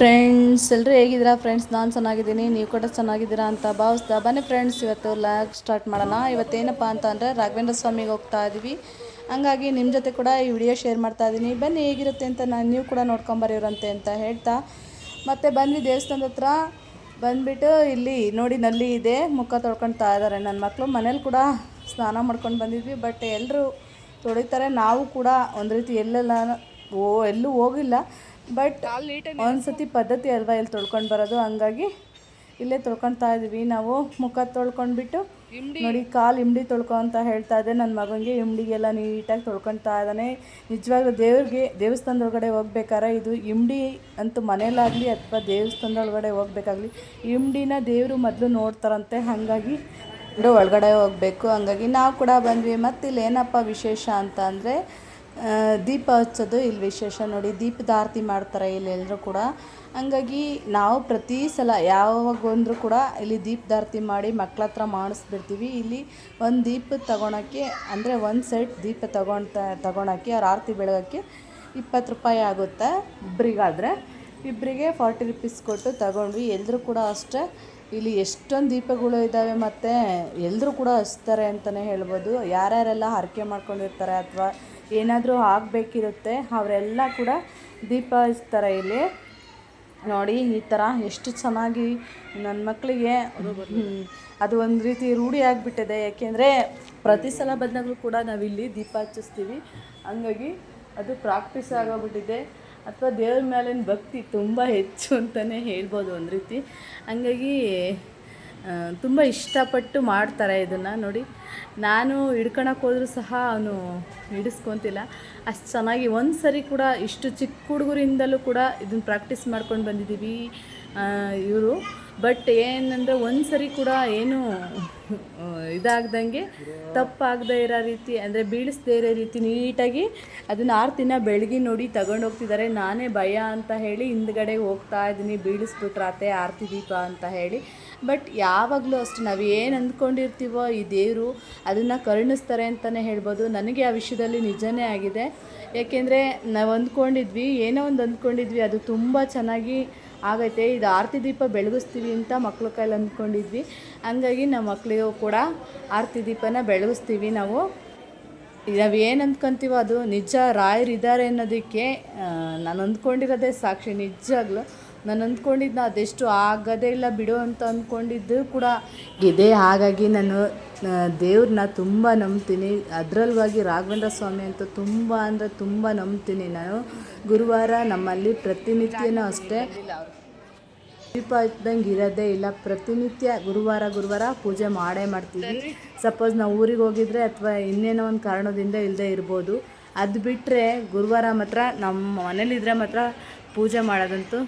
Friends ಎಲ್ಲರೂ ಹೇಗಿದ್ದೀರಾ? Friends ನಾನು ಚೆನ್ನಾಗಿದ್ದೀನಿ. ನೀವು ಕೂಡ ಚೆನ್ನಾಗಿದ್ದೀರಾ ಅಂತ ಭಾವಿಸ್ತಾ ಬನ್ನಿ ಫ್ರೆಂಡ್ಸ್ ಇವತ್ತು ಲ್ಯಾಗ್ ಸ್ಟಾರ್ಟ್ ಮಾಡೋಣ. ಇವತ್ತೇನಪ್ಪ ಅಂತ ಅಂದರೆ ರಾಘವೇಂದ್ರ ಸ್ವಾಮಿಗೆ ಹೋಗ್ತಾ ಇದ್ದೀವಿ ಹಂಗಾಗಿ ನಿಮ್ಮ ಜೊತೆ ಕೂಡ ಈ ವಿಡಿಯೋ ಶೇರ್ ಮಾಡ್ತಾ ಇದ್ದೀನಿ ಬನ್ನಿ ಹೇಗಿರುತ್ತೆ ಅಂತ ನಾನು ನೀವು ಕೂಡ ನೋಡ್ಕೊಂಬರಿವ್ರಂತೆ ಅಂತ ಹೇಳ್ತಾ. ಮತ್ತೆ ಬಂದ್ವಿ ದೇವಸ್ಥಾನದ ಹತ್ರ ಬಂದ್ಬಿಟ್ಟು ಇಲ್ಲಿ ನೋಡಿ ನಲ್ಲಿ ಇದೆ. ಮುಖ ತೊಳ್ಕೊಳ್ತಾ ಇದ್ದಾರೆ ನನ್ನ ಮಕ್ಕಳು ಮನೇಲಿ ಕೂಡ ಸ್ನಾನ ಮಾಡ್ಕೊಂಡು ಬಂದಿದ್ವಿ. ಬಟ್ ಎಲ್ಲರೂ ತೊಳಿತಾರೆ. ನಾವು ಕೂಡ ಒಂದು ರೀತಿ ಎಲ್ಲೆಲ್ಲ ಓ, ಎಲ್ಲೂ ಹೋಗಿಲ್ಲ. ಬಟ್ ಒಂದ್ಸತಿ ಪದ್ಧತಿ ಅಲ್ವಾ ಇಲ್ಲಿ ತೊಳ್ಕೊಂಡು ಬರೋದು? ಹಂಗಾಗಿ ಇಲ್ಲೇ ತೊಳ್ಕೊತಾ ಇದೀವಿ. ನಾವು ಮುಖ ತೊಳ್ಕೊಂಡ್ಬಿಟ್ಟು ನೋಡಿ ಕಾಲು ಇಮ್ಡಿ ತೊಳ್ಕೊ ಅಂತ ಹೇಳ್ತಾ ಇದ್ದೆ ನನ್ನ ಮಗನಿಗೆ ಇಮ್ಡಿಗೆಲ್ಲ ನೀಟಾಗಿ ತೊಳ್ಕೊತಾ ಇದ್ದಾನೆ. ನಿಜವಾಗ್ಲೂ ದೇವ್ರಿಗೆ ದೇವಸ್ಥಾನದೊಳಗಡೆ ಹೋಗ್ಬೇಕಾರೆ ಇದು ಇಮ್ಡಿ ಅಂತೂ ಮನೇಲಾಗಲಿ ಅಥವಾ ದೇವಸ್ಥಾನದೊಳಗಡೆ ಹೋಗ್ಬೇಕಾಗ್ಲಿ ಇಮ್ಡಿನ ದೇವರು ಮೊದಲು ನೋಡ್ತಾರಂತೆ. ಹಾಗಾಗಿ ಇಡೋ ಒಳಗಡೆ ಹೋಗಬೇಕು. ಹಂಗಾಗಿ ನಾವು ಕೂಡ ಬಂದ್ವಿ. ಮತ್ತು ಇಲ್ಲಿ ಏನಪ್ಪ ವಿಶೇಷ ಅಂತ ಅಂದರೆ ದೀಪ ಹಚ್ಚೋದು ಇಲ್ಲಿ ವಿಶೇಷ. ನೋಡಿ, ದೀಪದ ಆರತಿ ಮಾಡ್ತಾರೆ ಇಲ್ಲಿ ಎಲ್ಲರೂ ಕೂಡ. ಹಂಗಾಗಿ ನಾವು ಪ್ರತಿ ಸಲ ಯಾವಾಗ ಬಂದರೂ ಕೂಡ ಇಲ್ಲಿ ದೀಪದ ಆರತಿ ಮಾಡಿ ಮಕ್ಳ ಹತ್ರ ಮಾಡಿಸ್ಬಿಡ್ತೀವಿ. ಇಲ್ಲಿ ಒಂದು ದೀಪ ತಗೊಳಕ್ಕೆ ಅಂದರೆ ಒಂದು ಸೆಟ್ ದೀಪ ತಗೊಳ್ತಾ ತಗೊಳಕ್ಕೆ ಅವ್ರ ಆರತಿ ಬೆಳಗೋಕ್ಕೆ ಇಪ್ಪತ್ತು ರೂಪಾಯಿ ಆಗುತ್ತೆ ಇಬ್ಬರಿಗಾದರೆ ಇಬ್ಬರಿಗೆ ಫಾರ್ಟಿ ರುಪೀಸ್ ಕೊಟ್ಟು ತಗೊಂಡ್ವಿ. ಎಲ್ಲರೂ ಕೂಡ ಅಷ್ಟೇ. ಇಲ್ಲಿ ಎಷ್ಟೊಂದು ದೀಪಗಳು ಇದ್ದಾವೆ ಮತ್ತು ಎಲ್ಲರೂ ಕೂಡ ಹಚ್ತಾರೆ ಅಂತಲೇ ಹೇಳ್ಬೋದು. ಯಾರ್ಯಾರೆಲ್ಲ ಹರಕೆ ಮಾಡ್ಕೊಂಡಿರ್ತಾರೆ ಅಥವಾ ಏನಾದರೂ ಆಗಬೇಕಿರುತ್ತೆ, ಅವರೆಲ್ಲ ಕೂಡ ದೀಪ ಹಚ್ತಾರೆ ಇಲ್ಲಿ. ನೋಡಿ, ಈ ಥರ ಎಷ್ಟು ಚೆನ್ನಾಗಿ ನನ್ನ ಮಕ್ಕಳಿಗೆ ಅದು ಒಂದು ರೀತಿ ರೂಢಿ ಆಗಿಬಿಟ್ಟಿದೆ. ಯಾಕೆಂದರೆ ಪ್ರತಿ ಸಲ ಬಂದಾಗಲೂ ಕೂಡ ನಾವಿಲ್ಲಿ ದೀಪ ಹಚ್ಚಿಸ್ತೀವಿ. ಹಂಗಾಗಿ ಅದು ಪ್ರಾಕ್ಟೀಸ್ ಆಗೋಗ್ಬಿಟ್ಟಿದೆ. ಅಥವಾ ದೇವ್ರ ಮೇಲಿನ ಭಕ್ತಿ ತುಂಬ ಹೆಚ್ಚು ಅಂತಲೇ ಹೇಳ್ಬೋದು ಒಂದು ರೀತಿ. ಹಂಗಾಗಿ ತುಂಬ ಇಷ್ಟಪಟ್ಟು ಮಾಡ್ತಾರೆ ಇದನ್ನು ನೋಡಿ. ನಾನು ಹಿಡ್ಕೊಳಕ್ಕೆ ಹೋದರೂ ಸಹ ಅವನು ಹಿಡಿಸ್ಕೊತಿಲ್ಲ. ಅಷ್ಟು ಚೆನ್ನಾಗಿ ಒಂದು ಸರಿ ಕೂಡ ಇಷ್ಟು ಚಿಕ್ಕ ಹುಡುಗರಿಂದಲೂ ಕೂಡ ಇದನ್ನು ಪ್ರಾಕ್ಟೀಸ್ ಮಾಡ್ಕೊಂಡು ಬಂದಿದ್ದೀವಿ ಇವರು. ಬಟ್ ಏನಂದರೆ ಒಂದು ಸರಿ ಕೂಡ ಏನು ಇದಾಗ್ದಂಗೆ ತಪ್ಪಾಗದೇ ಇರೋ ರೀತಿ, ಅಂದರೆ ಬೀಳಿಸ್ದೇ ಇರೋ ರೀತಿ ನೀಟಾಗಿ ಅದನ್ನು ಆರು ದಿನ ಬೆಳಗ್ಗೆ ನೋಡಿ ತಗೊಂಡು ಹೋಗ್ತಿದ್ದಾರೆ ನಾನೇ ಭಯ ಅಂತ ಹೇಳಿ ಹಿಂದ್ಗಡೆ ಹೋಗ್ತಾ ಇದ್ದೀನಿ, ಬೀಳಿಸ್ಬಿಟ್ರಾತೆ ಆರತಿ ದೀಪ ಅಂತ ಹೇಳಿ. ಬಟ್ ಯಾವಾಗಲೂ ಅಷ್ಟೇ, ನಾವು ಏನು ಅಂದ್ಕೊಂಡಿರ್ತೀವೋ ಈ ದೇವರು ಅದನ್ನು ಕರುಣಿಸ್ತಾರೆ ಅಂತಲೇ ಹೇಳ್ಬೋದು. ನನಗೆ ಆ ವಿಷಯದಲ್ಲಿ ನಿಜನೇ ಆಗಿದೆ. ಏಕೆಂದರೆ ನಾವು ಅಂದ್ಕೊಂಡಿದ್ವಿ, ಏನೋ ಒಂದು ಅಂದ್ಕೊಂಡಿದ್ವಿ, ಅದು ತುಂಬ ಚೆನ್ನಾಗಿ ಆಗೈತೆ. ಇದು ಆರತಿ ದೀಪ ಬೆಳಗಿಸ್ತೀವಿ ಅಂತ ಮಕ್ಳ ಕೈಲಿ ಅಂದ್ಕೊಂಡಿದ್ವಿ. ಹಂಗಾಗಿ ನಮ್ಮ ಮಕ್ಕಳಿಗೂ ಕೂಡ ಆರತಿ ದೀಪನ ಬೆಳಗಿಸ್ತೀವಿ ನಾವು. ನಾವು ಏನು ಅಂದ್ಕೊಂತೀವೋ ಅದು ನಿಜ, ರಾಯರಿದ್ದಾರೆ ಅನ್ನೋದಕ್ಕೆ ನಾನು ಅಂದ್ಕೊಂಡಿರೋದೇ ಸಾಕ್ಷಿ ನಿಜವಾಗ್ಲೂ ನಾನು ಅಂದ್ಕೊಂಡಿದ್ನ, ಅದೆಷ್ಟು ಆಗೋದೇ ಇಲ್ಲ ಬಿಡು ಅಂತ ಅಂದ್ಕೊಂಡಿದ್ದು ಕೂಡ. ಇದೆ ಹಾಗಾಗಿ ನಾನು ದೇವ್ರನ್ನ ತುಂಬ ನಂಬ್ತೀನಿ. ಅದರಲ್ವಾಗಿ ರಾಘವೇಂದ್ರ ಸ್ವಾಮಿ ಅಂತ ತುಂಬ ಅಂದರೆ ತುಂಬ ನಂಬ್ತೀನಿ ನಾನು. ಗುರುವಾರ ನಮ್ಮಲ್ಲಿ ಪ್ರತಿನಿತ್ಯನೂ ಅಷ್ಟೇ. ದೀಪ ಇದ್ದಂಗೆ ಇರೋದೇ ಇಲ್ಲ. ಪ್ರತಿನಿತ್ಯ ಗುರುವಾರ ಗುರುವಾರ ಪೂಜೆ ಮಾಡೇ ಮಾಡ್ತೀವಿ. ಸಪೋಸ್ ನಾವು ಊರಿಗೆ ಹೋಗಿದ್ರೆ ಅಥವಾ ಇನ್ನೇನೋ ಒಂದು ಕಾರಣದಿಂದ ಇಲ್ಲದೆ ಇರ್ಬೋದು. ಅದು ಬಿಟ್ಟರೆ ಗುರುವಾರ ಮಾತ್ರ ನಮ್ಮ ಮನೇಲಿದ್ರೆ ಮಾತ್ರ ಪೂಜೆ ಮಾಡೋದಂತೂ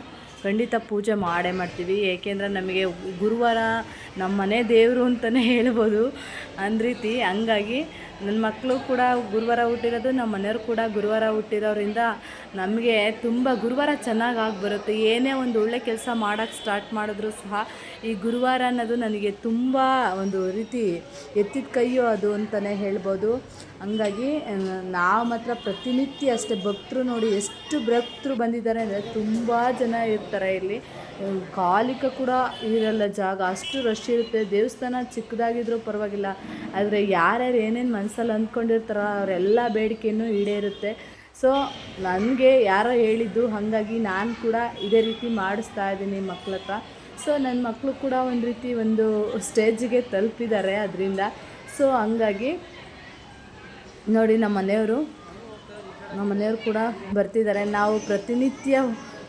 ಖಂಡಿತ ಪೂಜೆ ಮಾಡೇ ಮಾಡ್ತೀವಿ. ಏಕೆಂದರೆ ನಮಗೆ ಗುರುವಾರ ನಮ್ಮ ಮನೆ ದೇವರು ಅಂತಲೇ ಹೇಳ್ಬೋದು. ಅಂದ ರೀತಿ ಹಂಗಾಗಿ ನನ್ನ ಮಕ್ಕಳು ಕೂಡ ಗುರುವಾರ ಹುಟ್ಟಿರೋದು, ನಮ್ಮ ಮನೆಯವರು ಕೂಡ ಗುರುವಾರ ಹುಟ್ಟಿರೋರಿಂದ ನಮಗೆ ತುಂಬ ಗುರುವಾರ ಚೆನ್ನಾಗಿ ಆಗಿ ಬರುತ್ತೆ. ಏನೇ ಒಂದು ಒಳ್ಳೆ ಕೆಲಸ ಮಾಡೋಕ್ಕೆ ಸ್ಟಾರ್ಟ್ ಮಾಡಿದ್ರು ಸಹ ಈ ಗುರುವಾರ ಅನ್ನೋದು ನನಗೆ ತುಂಬ ಒಂದು ರೀತಿ ಎತ್ತಿದ ಕೈಯೋ ಅದು ಅಂತಲೇ ಹೇಳ್ಬೋದು. ಹಂಗಾಗಿ ನಾವು ಮಾತ್ರ ಪ್ರತಿನಿತ್ಯ ಅಷ್ಟೇ ಭಕ್ತರು ನೋಡಿ ಎಷ್ಟು ಭಕ್ತರು ಬಂದಿದ್ದಾರೆ ಅಂದರೆ ತುಂಬ ಜನ ಇರ್ತಾರೆ ಇಲ್ಲಿ. ಕಾಲಿಕ ಕೂಡ ಇರಲ್ಲ ಜಾಗ. ಅಷ್ಟು ರಶ್ ಇರುತ್ತೆ. ದೇವಸ್ಥಾನ ಚಿಕ್ಕದಾಗಿದ್ರೂ ಪರವಾಗಿಲ್ಲ. ಆದರೆ ಯಾರ್ಯಾರು ಏನೇನು ಮನಸ್ಸಲ್ಲಿ ಅಂದ್ಕೊಂಡಿರ್ತಾರೋ ಅವರೆಲ್ಲ ಬೇಡಿಕೆಯೂ ಈಡೇರುತ್ತೆ. ಸೊ ನನಗೆ ಯಾರೋ ಹೇಳಿದ್ದು ಹಾಗಾಗಿ ನಾನು ಕೂಡ ಇದೇ ರೀತಿ ಮಾಡಿಸ್ತಾ ಇದ್ದೀನಿ ಮಕ್ಳ ಹತ್ರ. ಸೊ ನನ್ನ ಮಕ್ಕಳು ಕೂಡ ಒಂದು ರೀತಿ ಒಂದು ಸ್ಟೇಜಿಗೆ ತಲುಪಿದ್ದಾರೆ ಅದರಿಂದ. ಸೊ ಹಂಗಾಗಿ ನೋಡಿ ನಮ್ಮ ಮನೆಯವರು ನಮ್ಮ ಮನೆಯವರು ಕೂಡ ಬರ್ತಿದ್ದಾರೆ. ನಾವು ಪ್ರತಿನಿತ್ಯ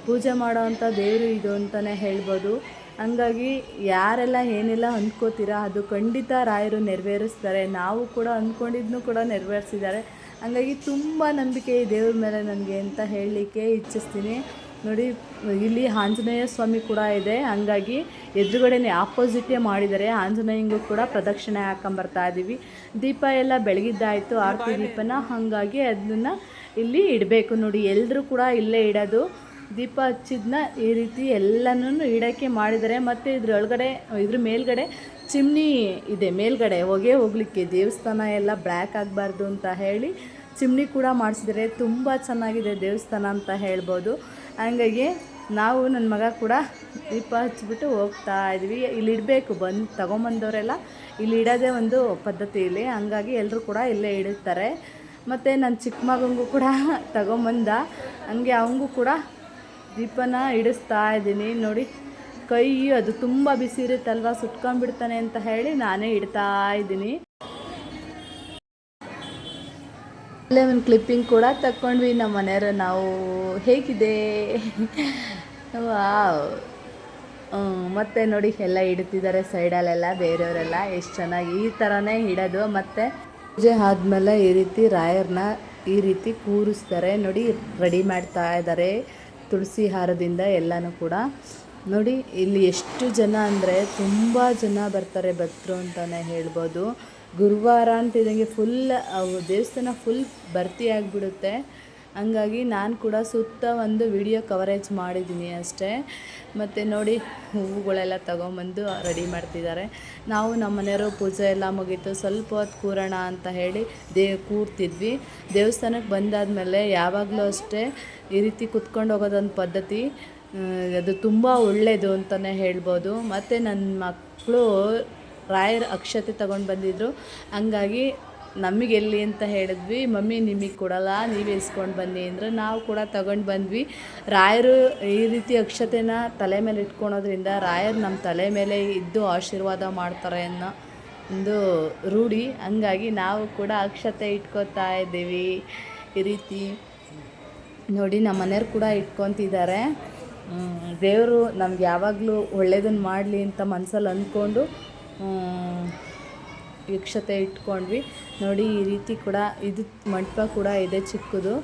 ಪೂಜೆ ಮಾಡೋವಂಥ ದೇವರು ಇದು ಅಂತಲೇ ಹೇಳ್ಬೋದು. ಹಂಗಾಗಿ ಯಾರೆಲ್ಲ ಏನೆಲ್ಲ ಅಂದ್ಕೋತೀರಾ, ಅದು ಖಂಡಿತ ರಾಯರು ನೆರವೇರಿಸ್ತಾರೆ. ನಾವು ಕೂಡ ಅಂದ್ಕೊಂಡಿದ್ನೂ ಕೂಡ ನೆರವೇರಿಸಿದ್ದಾರೆ. ಹಂಗಾಗಿ ತುಂಬ ನಂಬಿಕೆ ಈ ದೇವ್ರ ಮೇಲೆ ನನಗೆ ಅಂತ ಹೇಳಲಿಕ್ಕೆ ಇಚ್ಛಿಸ್ತೀನಿ. ನೋಡಿ, ಇಲ್ಲಿ ಆಂಜನೇಯ ಸ್ವಾಮಿ ಕೂಡ ಇದೆ. ಹಂಗಾಗಿ ಎದುರುಗಡೆನೇ ಆಪೋಸಿಟೇ ಮಾಡಿದ್ದಾರೆ. ಆಂಜನೇಯಂಗೂ ಕೂಡ ಪ್ರದಕ್ಷಿಣೆ ಹಾಕೊಂಬರ್ತಾ ಇದ್ದೀವಿ ದೀಪ ಎಲ್ಲ ಬೆಳಗಿದ್ದಾಯಿತು. ಆರತಿ ದೀಪನ ಹಾಗಾಗಿ ಅದನ್ನು ಇಲ್ಲಿ ಇಡಬೇಕು. ನೋಡಿ ಎಲ್ಲರೂ ಕೂಡ ಇಲ್ಲೇ ಇಡೋದು. ದೀಪ ಹಚ್ಚಿದ್ನ ಈ ರೀತಿ ಎಲ್ಲನೂ ಇಡೋಕ್ಕೆ ಮಾಡಿದ್ದಾರೆ. ಮತ್ತು ಇದ್ರೊಳಗಡೆ, ಇದ್ರ ಮೇಲ್ಗಡೆ ಚಿಮ್ನಿ ಇದೆ. ಮೇಲ್ಗಡೆ ಹೊಗೆ ಹೋಗ್ಲಿಕ್ಕೆ ದೇವಸ್ಥಾನ ಎಲ್ಲ ಬ್ಲ್ಯಾಕ್ ಆಗಬಾರ್ದು ಅಂತ ಹೇಳಿ ಚಿಮ್ನಿ ಕೂಡ ಮಾಡಿಸಿದರೆ ತುಂಬ ಚೆನ್ನಾಗಿದೆ ದೇವಸ್ಥಾನ ಅಂತ ಹೇಳ್ಬೋದು. ಹಂಗಾಗಿ ನಾವು ನನ್ನ ಮಗ ಕೂಡ ದೀಪ ಹಚ್ಚಿಬಿಟ್ಟು ಹೋಗ್ತಾ ಇದ್ವಿ. ಇಲ್ಲಿ ಇಡಬೇಕು. ಬಂದು ತಗೊಂಬಂದವರೆಲ್ಲ ಇಲ್ಲಿ ಇಡೋದೇ ಒಂದು ಪದ್ಧತಿ ಇಲ್ಲಿ. ಹಂಗಾಗಿ ಎಲ್ಲರೂ ಕೂಡ ಇಲ್ಲೇ ಇಡುತ್ತಾರೆ ಮತ್ತು ನನ್ನ ಚಿಕ್ಕ ಮಗನಿಗೂ ಕೂಡ ತಗೊಂಬಂದ. ಹಂಗೆ ಅವನಿಗೂ ಕೂಡ ದೀಪನ ಇಡಿಸ್ತಾ ಇದ್ದೀನಿ. ನೋಡಿ, ಕೈ ಅದು ತುಂಬ ಬಿಸಿ ಇರುತ್ತಲ್ವ, ಸುಟ್ಕೊಂಡ್ಬಿಡ್ತಾನೆ ಅಂತ ಹೇಳಿ ನಾನೇ ಇಡ್ತಾ ಇದ್ದೀನಿ. ಅಲ್ಲೇ ಒಂದು ಕ್ಲಿಪ್ಪಿಂಗ್ ಕೂಡ ತಕ್ಕೊಂಡ್ವಿ ನಮ್ಮ ಮನೆಯವರು. ನಾವು ಹೇಗಿದೆ? ಮತ್ತೆ ನೋಡಿ, ಎಲ್ಲ ಇಡ್ತಿದ್ದಾರೆ ಸೈಡಲ್ಲೆಲ್ಲ, ಬೇರೆಯವರೆಲ್ಲ ಎಷ್ಟು ಚೆನ್ನಾಗಿ ಈ ಥರನೇ ಇಡೋದು ಮತ್ತು ಪೂಜೆ ಆದಮೇಲೆ ಈ ರೀತಿ ರಾಯರ್ನ ಈ ರೀತಿ ಕೂರಿಸ್ತಾರೆ. ನೋಡಿ ರೆಡಿ ಮಾಡ್ತಾ ಇದ್ದಾರೆ. ತುಳಸಿ ಹಾರದಿಂದ ಎಲ್ಲನೂ ಕೂಡ. ನೋಡಿ, ಇಲ್ಲಿ ಎಷ್ಟು ಜನ ಅಂದರೆ ತುಂಬ ಜನ ಬರ್ತಾರೆ ಭಕ್ತರು ಅಂತಲೇ ಹೇಳ್ಬೋದು. ಗುರುವಾರ ಅಂತಿದ್ದಂಗೆ ಫುಲ್ ದೇವಸ್ಥಾನ ಫುಲ್ ಭರ್ತಿ ಆಗಿಬಿಡುತ್ತೆ. ಹಂಗಾಗಿ ನಾನು ಕೂಡ ಸುತ್ತ ಒಂದು ವಿಡಿಯೋ ಕವರೇಜ್ ಮಾಡಿದ್ದೀನಿ ಅಷ್ಟೇ. ಮತ್ತು ನೋಡಿ, ಹೂವುಗಳೆಲ್ಲ ತೊಗೊಂಬಂದು ರೆಡಿ ಮಾಡ್ತಿದ್ದಾರೆ. ನಾವು ನಮ್ಮ ಮನೆಯವರು ಪೂಜೆ ಎಲ್ಲ ಮುಗೀತು. ಸ್ವಲ್ಪ ಹೊತ್ತು ಕೂರೋಣ ಅಂತ ಹೇಳಿ ದೇ, ಕೂರ್ತಿದ್ವಿ. ದೇವಸ್ಥಾನಕ್ಕೆ ಬಂದಾದಮೇಲೆ ಯಾವಾಗಲೂ ಅಷ್ಟೇ ಈ ರೀತಿ ಕುತ್ಕೊಂಡು ಹೋಗೋದೊಂದು ಪದ್ಧತಿ ಅದು ತುಂಬ ಒಳ್ಳೆಯದು ಅಂತಲೇ ಹೇಳ್ಬೋದು. ಮತ್ತು ನನ್ನ ಮಕ್ಕಳು ರಾಯರ ಅಕ್ಷತೆ ತಗೊಂಡು ಬಂದಿದ್ದರು ಹಂಗಾಗಿ ನಮಗೆ ಎಲ್ಲಿ ಅಂತ ಹೇಳಿದ್ವಿ, ಮಮ್ಮಿ ನಿಮಗೆ ಕೊಡಲ್ಲ, ನೀವೇ ಇಸ್ಕೊಂಡು ಬನ್ನಿ. ಅಂದರೆ ನಾವು ಕೂಡ ತಗೊಂಡು ಬಂದ್ವಿ. ರಾಯರು ಈ ರೀತಿ ಅಕ್ಷತೆನ ತಲೆ ಮೇಲೆ ಇಟ್ಕೊಳೋದ್ರಿಂದ ರಾಯರು ನಮ್ಮ ತಲೆ ಮೇಲೆ ಇದ್ದು ಆಶೀರ್ವಾದ ಮಾಡ್ತಾರೆ ಅನ್ನೋ ಒಂದು ರೂಢಿ. ಹಂಗಾಗಿ ನಾವು ಕೂಡ ಅಕ್ಷತೆ ಇಟ್ಕೋತಾ ಇದ್ದೀವಿ ಈ ರೀತಿ. ನೋಡಿ, ನಮ್ಮ ಮನೆಯವ್ರು ಕೂಡ ಇಟ್ಕೊತಿದ್ದಾರೆ. ದೇವರು ನಮ್ಗೆ ಯಾವಾಗಲೂ ಒಳ್ಳೇದನ್ನು ಮಾಡಲಿ ಅಂತ ಮನಸ್ಸಲ್ಲಿ ಅಂದ್ಕೊಂಡು ವೀಕ್ಷತೆ ಇಟ್ಕೊಂಡ್ವಿ. ನೋಡಿ, ಈ ರೀತಿ ಕೂಡ ಇದು ಮಂಟಪ ಕೂಡ ಇದೆ ಚಿಕ್ಕದು.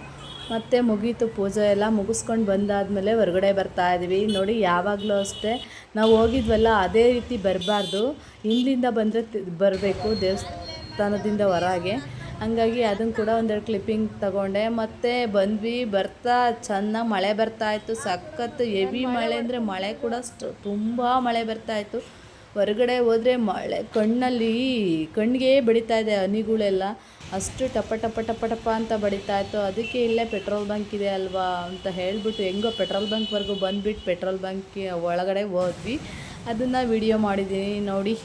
ಮತ್ತು ಮುಗೀತು ಪೂಜೆ ಎಲ್ಲ ಮುಗಿಸ್ಕೊಂಡು ಬಂದಾದಮೇಲೆ ಹೊರಗಡೆ ಬರ್ತಾ ಇದ್ದೀವಿ ನೋಡಿ, ಯಾವಾಗಲೂ ಅಷ್ಟೇ ನಾವು ಹೋಗಿದ್ವಲ್ಲ, ಅದೇ ರೀತಿ ಬರಬಾರ್ದು. ಹಿಂದಿಂದ ಬಂದರೆ ಬರಬೇಕು ದೇವಸ್ಥಾನದಿಂದ ಹೊರಗೆ. ಹಂಗಾಗಿ ಅದನ್ನು ಕೂಡ ಒಂದೆರಡು ಕ್ಲಿಪ್ಪಿಂಗ್ ತಗೊಂಡೆ. ಮತ್ತು ಬಂದ್ವಿ, ಬರ್ತಾ ಚೆನ್ನಾಗಿ ಮಳೆ ಬರ್ತಾ ಇತ್ತು. ಸಖತ್ತು ಹೆವಿ ಮಳೆ ಅಂದರೆ ಮಳೆ ಕೂಡ ತುಂಬ ಮಳೆ ಬರ್ತಾ ಇತ್ತು. ಹೊರಗಡೆ ಹೋದರೆ ಮಳೆ, ಕಣ್ಣಲ್ಲಿ ಕಣ್ಣಿಗೆ ಬಡಿತಾ ಇದೆ ಹನಿಗಳೆಲ್ಲ. ಅಷ್ಟು ಟಪ ಟಪ ಟಪ ಟಪ ಅಂತ ಬಡಿತಾ ಇತ್ತು. ಅದಕ್ಕೆ ಇಲ್ಲೇ ಪೆಟ್ರೋಲ್ ಬಂಕ್ ಇದೆ ಅಲ್ವಾ ಅಂತ ಹೇಳಿಬಿಟ್ಟು ಹೆಂಗೋ ಪೆಟ್ರೋಲ್ ಬಂಕ್ವರೆಗೂ ಬಂದುಬಿಟ್ಟು ಪೆಟ್ರೋಲ್ ಬಂಕ್ ಒಳಗಡೆ ಹೋದ್ವಿ. ಅದನ್ನು ವಿಡಿಯೋ ಮಾಡಿದ್ದೀನಿ ನೋಡಿ.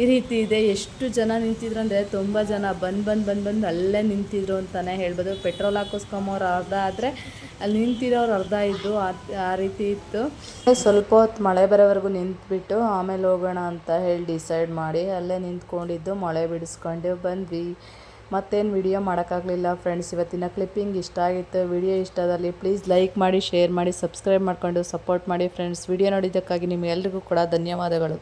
ಈ ರೀತಿ ಇದೆ. ಎಷ್ಟು ಜನ ನಿಂತಿದ್ರು ಅಂದರೆ ತುಂಬ ಜನ ಬಂದು ಬಂದು ಬಂದು ಬಂದು ಅಲ್ಲೇ ನಿಂತಿದ್ರು ಅಂತಲೇ ಹೇಳ್ಬೋದು. ಪೆಟ್ರೋಲ್ ಹಾಕಿಸ್ಕೊಂಬೋರು ಅರ್ಧ ಆದರೆ ಅಲ್ಲಿ ನಿಂತಿರೋರು ಅರ್ಧ ಇದ್ದು ಆ ರೀತಿ ಇತ್ತು. ಸ್ವಲ್ಪ ಹೊತ್ತು ಮಳೆ ಬರೋವರೆಗೂ ನಿಂತುಬಿಟ್ಟು ಆಮೇಲೆ ಹೋಗೋಣ ಅಂತ ಹೇಳಿ ಡಿಸೈಡ್ ಮಾಡಿ ಅಲ್ಲೇ ನಿಂತ್ಕೊಂಡಿದ್ದು ಮಳೆ ಬಿಡಿಸ್ಕೊಂಡು ಬಂದ್ವಿ. ಮತ್ತೇನು ವಿಡಿಯೋ ಮಾಡೋಕ್ಕಾಗಲಿಲ್ಲ ಫ್ರೆಂಡ್ಸ್, ಇವತ್ತಿನ ಕ್ಲಿಪ್ಪಿಂಗ್ ಇಷ್ಟ ಆಗಿತ್ತು. ವಿಡಿಯೋ ಇಷ್ಟದಲ್ಲಿ ಪ್ಲೀಸ್ ಲೈಕ್ ಮಾಡಿ, ಶೇರ್ ಮಾಡಿ, ಸಬ್ಸ್ಕ್ರೈಬ್ ಮಾಡ್ಕೊಂಡು ಸಪೋರ್ಟ್ ಮಾಡಿ ಫ್ರೆಂಡ್ಸ್. ವಿಡಿಯೋ ನೋಡಿದ್ದಕ್ಕಾಗಿ ನಿಮಗೆಲ್ರಿಗೂ ಕೂಡ ಧನ್ಯವಾದಗಳು.